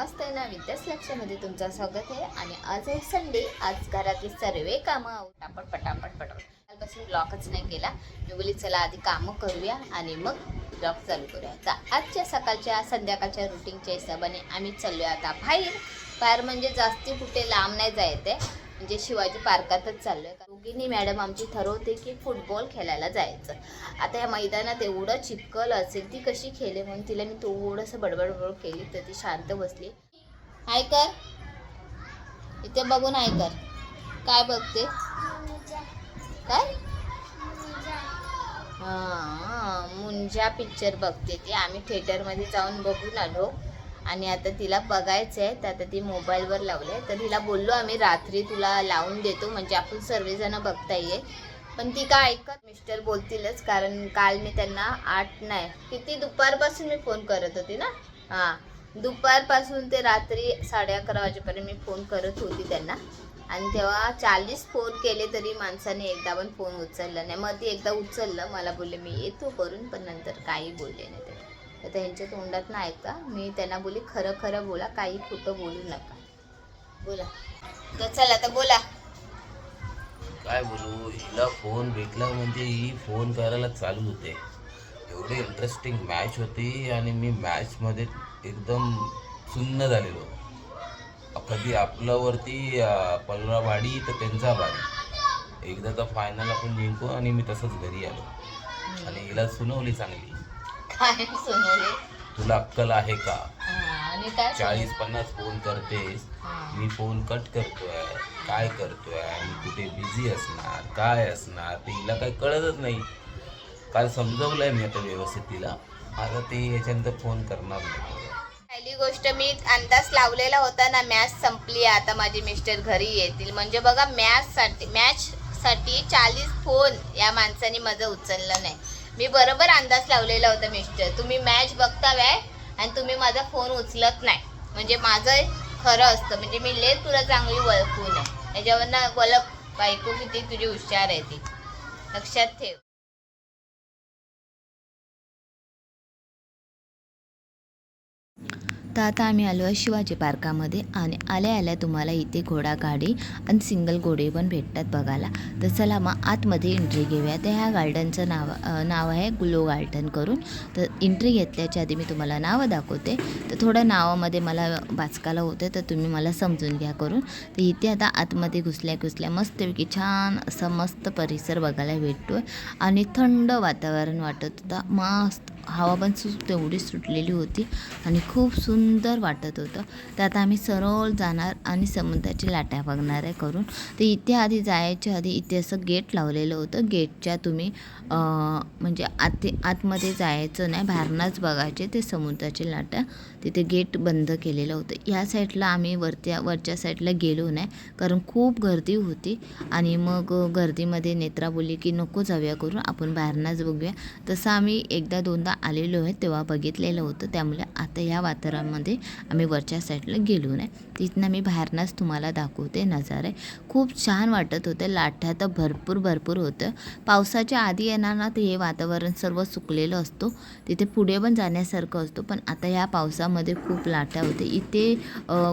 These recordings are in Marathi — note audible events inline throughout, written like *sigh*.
नमस्ते ना विद्यास लक्षामध्ये तुमचं स्वागत आहे. आणि आज आहे संडे आज घरातली सर्व कामं पटापट पटापट पटापट. कालपासून ब्लॉकच नाही केला. मी बोली चला आधी कामं करूया आणि मग ब्लॉक चालू करूया. तर आजच्या सकाळच्या संध्याकाळच्या रुटीनच्या हिशोबाने आम्ही चाललोय आता बाहेर. बाहेर म्हणजे जास्ती कुठे लांब नाही जायचं आहे म्हणजे शिवाजी पार्कातच चाललोय. दोघींनी मॅडम आमची ठरवते की फुटबॉल खेळायला जायचं. आता या मैदानात एवढं चिपकल असेल ती कशी खेळे म्हणून तिला मी थोडंसं बडबड बडबड केली तर ती शांत बसली. हाय कर. इथे बघून हाय कर. काय बघते? काय? हां मुंजा पिक्चर बघते ती. आम्ही थिएटरमध्ये जाऊन बघून आलो. आणि आता तिला बघायचं आहे तर आता ती मोबाईलवर लावले तर तिला बोललो आम्ही रात्री तुला लावून देतो म्हणजे आपण सर्वजण बघता येईल पण ती काय ऐकत? मिस्टर बोलतीलच कारण काल मी त्यांना आठ नाही किती? दुपारपासून मी फोन करत होती ना? हां. दुपारपासून ते रात्री साडे अकरा वाजेपर्यंत मी फोन करत होती त्यांना. आणि तेव्हा चाळीस फोन केले तरी माणसाने एकदा पण फोन उचलला नाही. मग ती एकदा उचललं मला बोलले मी येतो करून पण नंतर काही बोलले नाही ते. तर त्यांच्या तोंडात ना ऐका मी त्यांना बोली खरं खरं बोला काही खोटं बोलू नका. बोला. तर चला तर बोला. काय बोलू हिला फोन भेटला म्हणजे ही फोन करायला चालू होते. एवढी इंटरेस्टिंग मॅच होती आणि मी मॅचमध्ये एकदम सुन्न झालेलो. कधी आपल्यावरती पलरावाडी तर त्यांचा बारी एकदा तर फायनल आपण जिंकू आणि मी तसंच घरी आलो. आणि हिला सुनवली चांगली. काय तुला अक्कल आहे का? आणि काय चाळीस पन्नास फोन करतेस. हां. मी फोन कट करतोय. काय करतोय? मी कुठे बिझी असणार? काय असणार? ते हिला काही कळतच नाही. काल समजवलंय मी आता व्यवस्थित तिला. आता ते याच्यानंतर फोन करणार नाही. पहिली गोष्ट मी अंदाज लावलेला होता ना मॅच संपली आहे, आता माझे मिस्टर घरी येतील. म्हणजे बघा मॅच साठी मॅच साठी चाळीस फोन या माणसाने माझं उचललं नाही. मी बरोबर अंदाज लावलेला होता मिस्टर तुम्ही मॅच बघता काय आणि तुम्ही माझा फोन उचलत नाही. म्हणजे माझं खरं असतं. म्हणजे मी ले तुला चांगली ओळखून आहे. त्याच्यावरनं बोला बायको किती तुझी हुशार आहे ती. लक्षात ठेव. तर आता आम्ही आलो आहे शिवाजी पार्कामध्ये आणि आल्या आल्या तुम्हाला इथे घोडा गाडी आणि सिंगल घोडे पण भेटतात बघायला. तर चला मग आतमध्ये एंट्री घेऊया. तर ह्या गार्डनचं नाव नाव आहे ग्लो गार्डन करून. तर एंट्री घेतल्याच्या आधी मी तुम्हाला नावं दाखवते. तर थोडं नावामध्ये मला वाचकाला होते तर तुम्ही मला समजून घ्या करून. तर इथे आता आतमध्ये घुसल्या घुसल्या मस्तपैकी छान असा मस्त परिसर बघायला भेटतो आहे आणि थंड वातावरण वाटत होतं. मस्त हवा पण सु तेवढी सुटलेली होती आणि खूप सुंदर वाटत होतं. तर आता आम्ही सरळ जाणार आणि समुद्राची लाटा बघणार आहे करून. तर इथे आधी जायच्या आधी इथे असं गेट लावलेलं होतं. गेटच्या तुम्ही म्हणजे आत आतमध्ये जायचं नाही बाहेरनंच बघायचे ते समुद्राची लाटा. तिथे गेट बंद केलेलं होतं. या साईडला आम्ही वरत्या वरच्या साईडला गेलो नाही कारण खूप गर्दी होती आणि मग गर्दीमध्ये नेत्रा बोलली की नको जाऊया करून आपण बाहेरनंच बघूया. तसं आम्ही एकदा दोनदा आलेलो आहे तेव्हा बघितलेलं होतं. त्यामुळे आता या वातावरणामध्ये आम्ही वरच्या साईडला गेलो नाही. तिथनं मी बाहेरनंच तुम्हाला दाखवते नजारे. खूप छान वाटत होतं. लाटा तर भरपूर भरपूर होतं. पावसाच्या आधी येणार ना तर हे वातावरण सर्व सुकलेलं असतो. तिथे पुढे पण जाण्यासारखं असतो. पण आता या पावसामध्ये खूप लाटा होते. इथे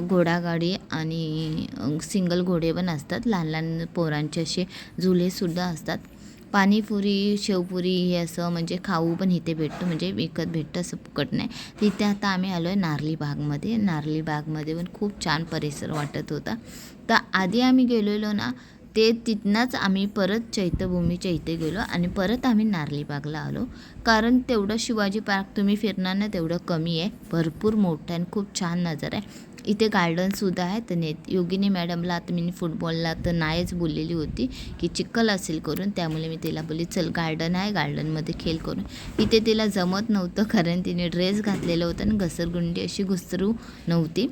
घोडागाडी आणि सिंगल घोडे पण असतात. लहान लहान पोरांचे असे झुलेसुद्धा असतात. पाणीपुरी शेवपुरी हे असं म्हणजे खाऊ पण इथे भेटतो म्हणजे विकत भेटतं असं फुकट नाही. तिथे आता आम्ही आलो आहे नारली बागमध्ये. नारली बागमध्ये पण खूप छान परिसर वाटत होता. तर आधी आम्ही गेलेलो ना ते तिथनंच आम्ही परत चैत्यभूमीच्या इथे गेलो आणि परत आम्ही नारली बागला आलो. कारण तेवढं शिवाजी पार्क तुम्ही फिरणार ना तेवढं कमी आहे. भरपूर मोठं आणि खूप छान नजर आहे. इथे गार्डनसुद्धा आहे. तर नेत योगिनी मॅडमला आता मी फुटबॉलला तर नाहीच बोललेली होती की चिखल असेल करून. त्यामुळे मी तिला बोलली चल गार्डन आहे गार्डनमध्ये खेळ करून इथे तिला जमत नव्हतं कारण तिने ड्रेस घातलेला होता आणि घसरगुंडी अशी घुसरू नव्हती.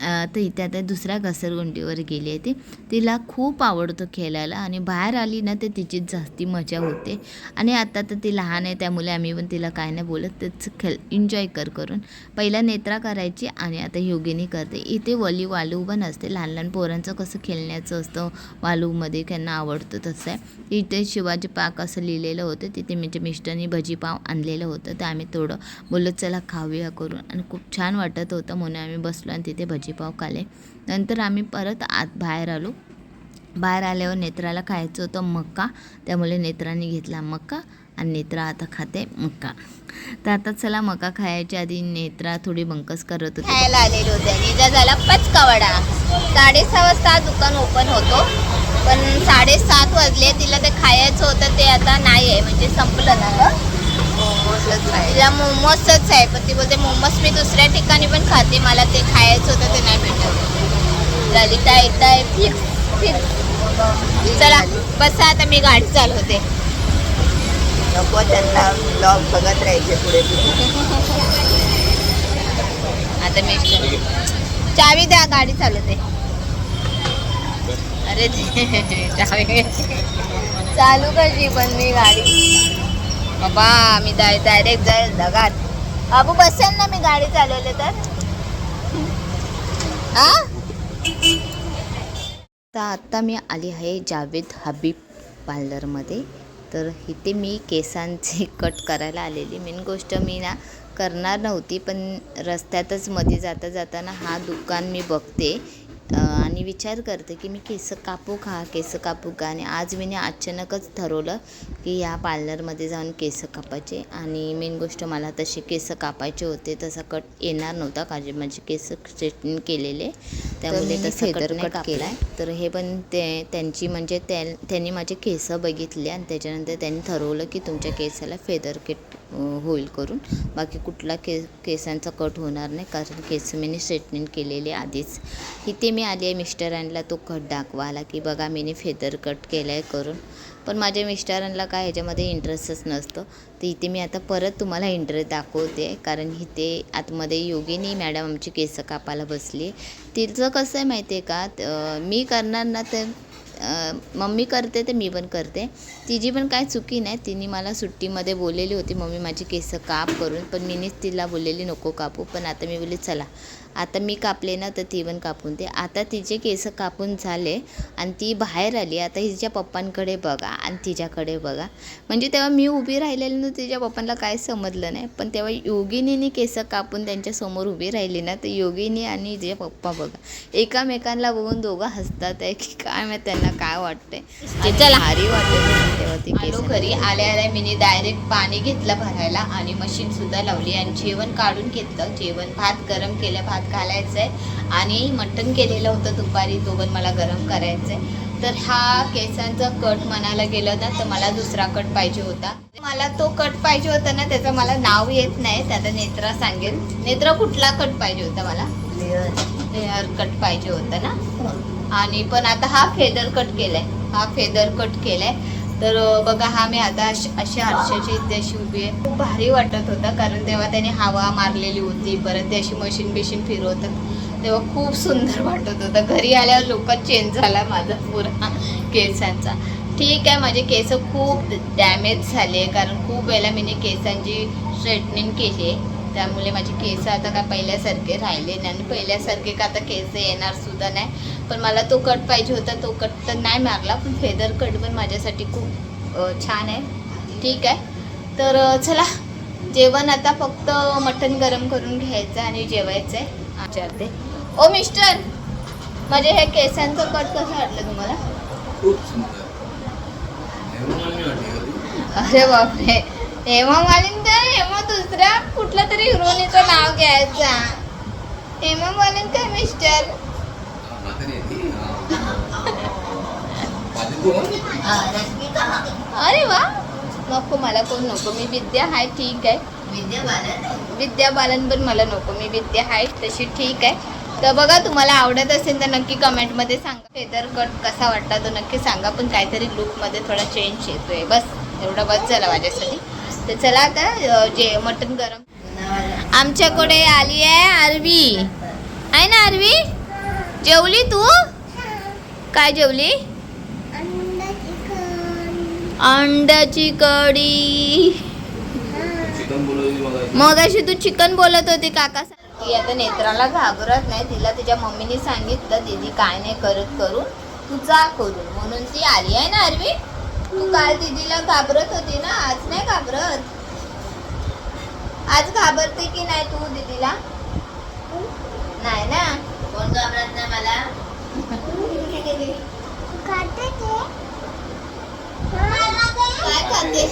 तर इथे आता दुसऱ्या घसरगुंडीवर गेली आहे ती. तिला खूप आवडतो खेळायला आणि बाहेर आली ना तर तिची जास्ती मजा होते. आणि आता तर ती लहान आहे त्यामुळे आम्ही पण तिला काय नाही बोलत. तेच खेळ एन्जॉय कर करून. पहिला नेत्रा करायची आणि आता योगिनी करते. इथे वली वालू पण असते. लहान लहान पोरांचं कसं खेळण्याचं असतं वालूमध्ये त्यांना आवडतं तसं आहे. इथे शिवाजी पाक असं लिहिलेलं होतं. तिथे म्हणजे मिस्टरनी भजीपाव आणलेलं होतं. तर आम्ही थोडं बोललो चला खाऊया करून. आणि खूप छान वाटत होतं म्हणून आम्ही बसलो आणि तिथे भजी भाजीपाव खाले नंतर आम्ही परत आत बाहेर आलो. बाहेर आल्यावर नेत्राला खायचं होतं मक्का. त्यामुळे नेत्राने घेतला मक्का आणि नेत्रा आता खाते मक्का. तर आता चला मका खायच्या आधी नेत्रा थोडी बंकस करत होती. खायला आलेले होते आणि झाला पचका वडा साडेसहा वाजता दुकान ओपन होतो. पण साडेसात वाजले तिला ते खायचं होतं ते आता नाही आहे म्हणजे संपलं ना तिला मोमोजच आहे पण ती बोलते मोमोज मी दुसऱ्या ठिकाणी पण खाते मला ते खायचं होतं ते नाही भेटत. ललिता एकदा चला बसा आता मी गाडी चालवते. नको त्यांना ब्लॉग बघत राहायचे पुढे आता मी चावी द्या गाडी चालवते. अरे *laughs* चावी चालू कशी पण मी गाडी. बाबा मी डायरेक्ट जाईल दगात बाबू बसेल ना मी गाडी चालवले तर? *laughs* हा तर आत्ता मी आली आहे जावेद हबीब पार्लरमध्ये. तर इथे मी केसांचे *laughs* कट करायला आलेली. मेन गोष्ट मी ना करणार नव्हती पण रस्त्यातच मध्ये जाता जाताना हा दुकान मी बघते. आणि विचार करते की मी केस कापू का? केस कापू का? आणि आज मी अचानकच ठरवलं की या पार्लरमध्ये जाऊन केस कापायचे. आणि मेन गोष्ट मला तसे केस कापायचे होते तसा कट येणार नव्हता. कारण माझे केस स्ट्रेटनिंग केलेले. त्यामुळे तसं कट कट केला तर हे पण ते त्यांची म्हणजे त्या त्यांनी माझे केस बघितले आणि त्याच्यानंतर त्यांनी ठरवलं की तुमच्या केसाला फेदर किट होईल करून. बाकी कुठला के केसांचा कट होणार नाही कारण केस मी स्ट्रेटनिंग केलेले आधीच. इथे मी आली आहे मिस्टरांना तो कट दाखवा आला की बघा मी फेदर कट केला आहे करून. पण माझ्या मिस्टरांना काय ह्याच्यामध्ये इंटरेस्टच नसतं. तर इथे मी आता परत तुम्हाला इंटरेस्ट दाखवते. कारण इथे आतमध्ये योगिनी मॅडम आमची केस कापायला बसली. तिचं कसं आहे माहिती आहे का मी करणार ना तर मम्मी करते तर मी पण करते. तिची पण काय चुकी नाही. तिने मला सुट्टीमध्ये बोललेली होती मम्मी माझी केस काप करून. पण मीनीच तिला बोललेली नको कापू. पण आता मी बोलली चला. आता मी कापले ना तर ती पण कापून दे. आता तिचे केस कापून झाले आणि ती बाहेर आली. आता हिच्या पप्पांकडे बघा आणि तिच्याकडे बघा. म्हणजे तेव्हा मी उभी राहिलेली ना तिच्या पप्पांना काय समजलं नाही. पण तेव्हा योगिनीने केस कापून त्यांच्यासमोर उभी राहिली ना तर योगिनी आणि तिच्या पप्पा बघा. एकामेकांना बघून दोघं हसतात आहे की काय माहीत त्यांना काय वाटतंय? ते चला. भारी वाटते तेव्हा ती आलो केस घरी आल्या आल्या मी डायरेक्ट पाणी घेतलं भरायला आणि मशीन सुद्धा लावली आणि जेवण काढून घेतलं. जेवण भात गरम केलं भात घालायचंय आणि मटण केलेलं होतं दुपारी. तो पण मला गरम करायचंय. तर हा केसांचा कट म्हणायला गेलं ना तर मला दुसरा कट पाहिजे होता. मला तो कट पाहिजे होता ना त्याचं मला नाव येत नाही. त्याचा नेत्रा सांगेल नेत्रा कुठला कट पाहिजे होता मला? हेअर कट पाहिजे होता ना? आणि पण आता हा फेदर कट केलाय. हा फेदर कट केलाय. तर बघा हा मी आता अशी अशी आरशाची इथे अशी उभी आहे. खूप भारी वाटत होता कारण तेव्हा त्याने हवा मारलेली होती. परत ते अशी मशीन बिशीन फिरवतात. तेव्हा खूप सुंदर वाटत होतं. घरी आल्यावर लोक चेंज झाला माझा पुरा केसांचा. ठीक आहे माझे केस खूप डॅमेज झाले कारण खूप वेळेला मी केसांची स्ट्रेटनिंग केली आहे. त्यामुळे माझे केस आता काय पहिल्यासारखे राहिले नाही. आणि पहिल्यासारखे का आता केस येणार सुद्धा नाही. पण मला तो कट पाहिजे होता तो कट तर नाही मारला पण फेदर कट पण माझ्यासाठी खूप छान आहे. ठीक आहे. तर चला जेवण आता फक्त मटण गरम करून घ्यायचं आणि जेवायचं आहे विचारते ओ मिस्टर माझे हे केसांचं कट कसं वाटलं तुम्हाला? अरे बापरे. हेमा मालिनी तर हेमा दुसऱ्या कुठल्या तरी हिरोनीचं नाव घ्यायचा. हेमा मालिनी काय मिस्टर? अरे वा. नको मला कोण नको? मी विद्या हाय ठीक आहे. विद्या बालन पण मला नको. मी विद्या हाय तशी ठीक आहे. तर बघा तुम्हाला आवडत असेल तर नक्की कमेंटमध्ये सांगा. फेदर कट कसा वाटला तो नक्की सांगा पण काहीतरी लुकमध्ये थोडा चेंज येतोय. बस एवढं बस झाला माझ्यासाठी. तर चला आता जे मटन गरम. आमच्याकडे आली आहे आरवी. आहे ना आरवी? जेवली तू? काय जेवली? अंड्याची बोलवली मग अशी तू चिकन बोलत होती काका ती आता नेत्राला घाबरत नाही तिला तिच्या मम्मीने सांगितलं दीदी काय नाही करत करून तू जा करून. म्हणून ती आली आहे ना अरवी? तू काल दीदीला घाबरत होती ना आज नाही घाबरत? आज घाबरते की नाही तू दीदीला? नाही ना? कोण घाबरत नाही मला? काय खाते? *laughs*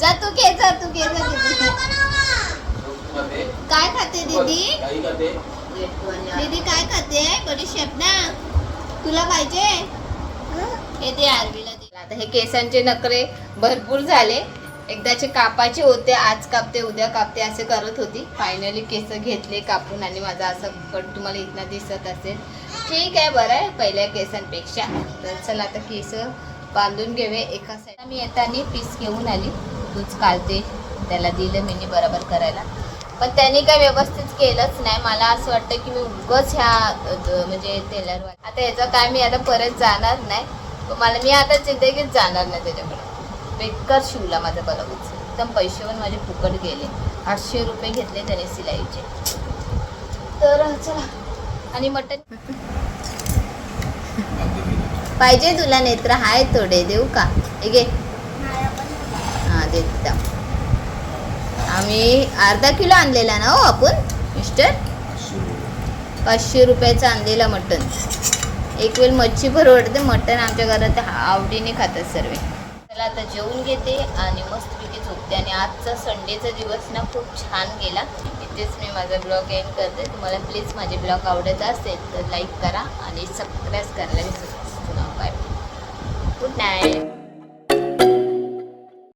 जा तू घे जा तू घे जा दीदी काय खाते दीदी? दीदी काय खाते? बडीशेप ना. तुला पाहिजे? हे दे आरवीला आता हे केसांचे नखरे भरपूर झाले. एकदाचे कापाचे होते आज कापते उद्या कापते असे करत होती. फायनली केस घेतले कापून आणि माझा असं कट तुम्हाला इथनं दिसत असेल. ठीक आहे बरं आहे पहिल्या केसांपेक्षा. तर चला आता केस बांधून घेवे. एका साईड मी येताना पीस घेऊन आली. तूच कालते. त्याला दिलं मी बरोबर करायला. पण त्याने काय व्यवस्थित केलंच नाही. मला असं वाटतं की मी उगच ह्या म्हणजे टेलर आता याचा काय मी आता परत जाणार नाही. मला मी आता जिंदगीत जाणार नाही त्याच्याकडे. बेकार शिवला माझा ब्लाऊज एकदम पैसे पण माझे फुकट गेले. आठशे रुपये घेतले त्याने सिलाईचे. तर चला. आणि मटन पाहिजे तुला नेत्र हाय थोडे देऊ का? हे घे. हां देत आम्ही अर्धा किलो आणलेला ना हो आपण मिस्टर? पाचशे रुपयाचं आणलेला मटन एक वेळ मच्छी परवडते मटन आमच्या घरात आवडीने खातात सर्व. चला आता जेवून घेते आणि मस्तपैकी झोपते. आणि आजचा संडेचा दिवस ना खूप छान गेला. इथेच मी माझा ब्लॉग एंड करते. तुम्हाला प्लीज माझे ब्लॉग आवडत असेल तर लाईक करा आणि सबस्क्राईब करायला विसरू नका बाय गुड नाईट